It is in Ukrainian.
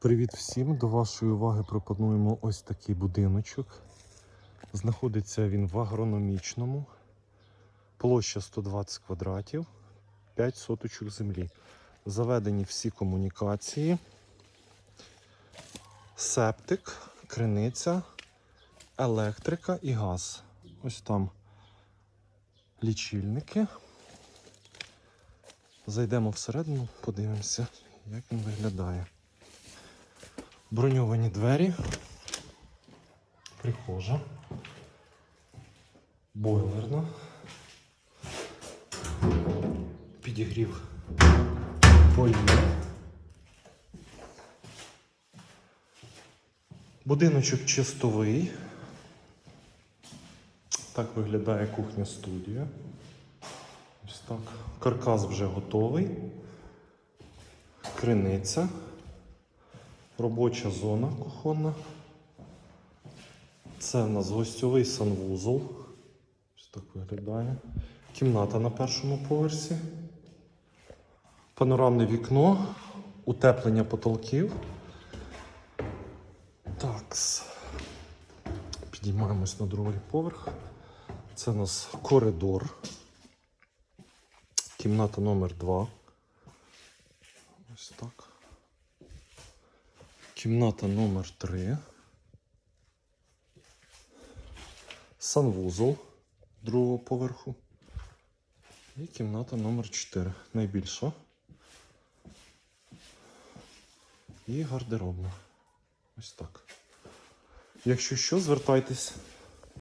Привіт всім! До вашої уваги пропонуємо ось такий будиночок. Знаходиться він в агрономічному. Площа 120 квадратів, 5 соточок землі. Заведені всі комунікації, септик, криниця, електрика і газ. Ось там лічильники. Зайдемо всередину, подивимося, як він виглядає. Броньовані двері, прихожа, бойлерна, підігрів полів. Будиночок чистовий. Так виглядає кухня студія. Ось так. Каркас вже готовий. Криниця. Робоча зона кухонна. Це в нас гостьовий санвузол. Ось так виглядає. Кімната на першому поверсі. Панорамне вікно, утеплення потолків. Такс. Підіймаємось на другий поверх. Це у нас коридор. Кімната номер 2. Ось так. Кімната номер 3. Санвузол другого поверху. І кімната номер 4. Найбільша. І гардеробна. Ось так. Якщо що, звертайтесь.